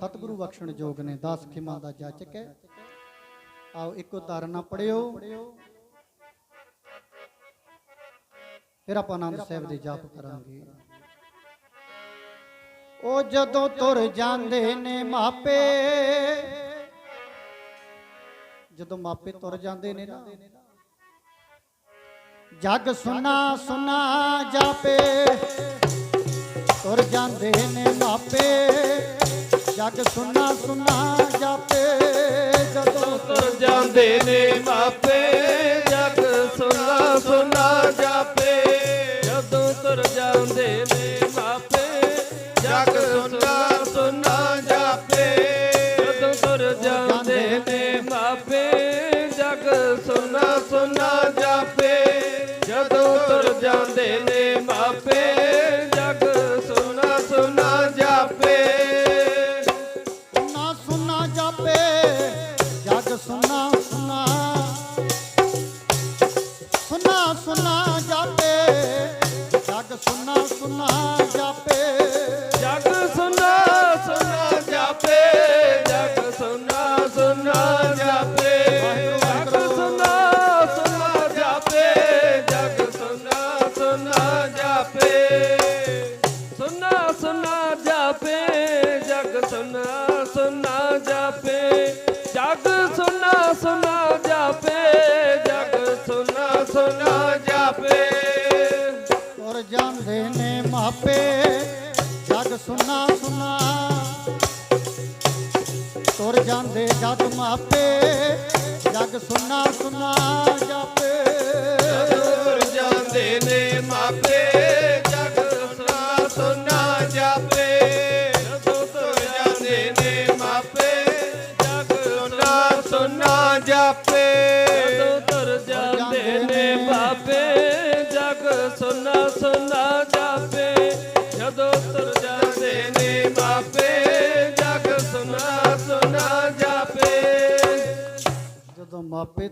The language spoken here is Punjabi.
ਸਤਿਗੁਰੂ ਬਖਸ਼ਣ ਜੋਗ ਨੇ, ਦਸ ਖਿਮਾ ਦਾ ਜਾਚਕ ਹੈ ਆਓ ਇੱਕੋ ਤਾਰਨਾ ਪੜਿਓ। ਫਿਰ ਆਪਾਂ ਆਨੰਦ ਸਾਹਿਬ ਦੇ ਜਾਪ ਕਰਾਂਗੇ। ਉਹ ਜਦੋਂ ਤੁਰ ਜਾਂਦੇ ਨੇ ਮਾਪੇ, ਜਦੋਂ ਮਾਪੇ ਤੁਰ ਜਾਂਦੇ ਨੇ ਨਾ, ਜਗ ਸੁਨਾ ਸੁਨਾ ਜਾਪੇ। ਤੁਰ ਜਾਂਦੇ ਨੇ ਮਾਪੇ ਜਗ ਸੁਨਾ ਸੁਨਾ ਜਾਪੇ ਜਦੋਂ ਤੁਰ ਜਾਂਦੇ ਨੇ ਮਾਪੇ, ਜਗ ਸੁਨਾ ਸੁਨਾ ਜਾਪੇ। ਜਦੋਂ ਤੁਰ ਜਾਂਦੇ ਨੇ ਮਾਪੇ, ਜਗ ਸੁਨਾ ਸੁਨਾ ਜਾਪੇ। ਜਦੋਂ ਤੁਰ ਜਾਂਦੇ ਨੇ ਮਾਪੇ, ਜਗ ਸੁਨਾ ਸੁਨਾ ਜਾਪੇ। ਜਦੋਂ ਤੁਰ ਜਾਂਦੇ ਜਗ ਸੁਨਾ ਸੁਨਾ ਸੁਨਾ ਸੁਨਾ ਜਾਪੇ। ਜਗ ਸੁਨਾ ਸੁਨਾ ਜਾਪੇ। ਜਗ ਸੁਨਾ ਸੁਨਾ ਜਾਪੇ। ਜਗ ਸੁਨਾ ਸੁਨਾ ਜਾਪੇ। ਜਗ ਸੁਨਾ ਸੁਨਾ ਜਾਪੇ। ਜਗ ਸੁਨਾ ਸੁਨਾ ਜਾਪੇ। ਸੁਨਾ ਸੁਨਾ ਜਾਪੇ। ਜਗ ਸੁਨਾ ਸੁਨਾ ਜਾਪੇ। ਜਗ ਸੁਨਾ ਸੁਨਾ ਸੁਨਾ ਜਾਪੇ। ਤੁਰ ਜਾਂਦੇ ਨੇ ਮਾਪੇ ਜਗ ਸੁਨਾ ਸੁਨਾ। ਤੁਰ ਜਾਂਦੇ ਜਗ ਮਾਪੇ ਜਗ ਸੁਨਾ ਸੁਨਾ ਜਾਪੇ। ਤੁਰ ਜਾਂਦੇ ਨੇ ਮਾਪੇ ਜਗ ਸੁਨਾ ਸੁਨਾ ਜਾਪੇ। ਜਦੋਂ ਤੁਰ ਜਾਂਦੇ ਨੇ ਮਾਪੇ ਜਗ ਸੁਨਾ ਸੁਨਾ ਜਾਪੇ। ਜਦੋਂ ਤੁਰ ਜਾਂਦੇ ਨੇ ਮਾਪੇ ਜਗ ਸੁਨਾ ਸੁਨਾ ਜਾਪੇ। ਜਦੋਂ ਤੁਰ ਜਾਂਦੇ ਨੇ ਮਾਪੇ ਜਗ ਸੁਨਾ ਸੁਨਾ ਜਾਪੇ। ਜਦੋਂ ਮਾਪੇ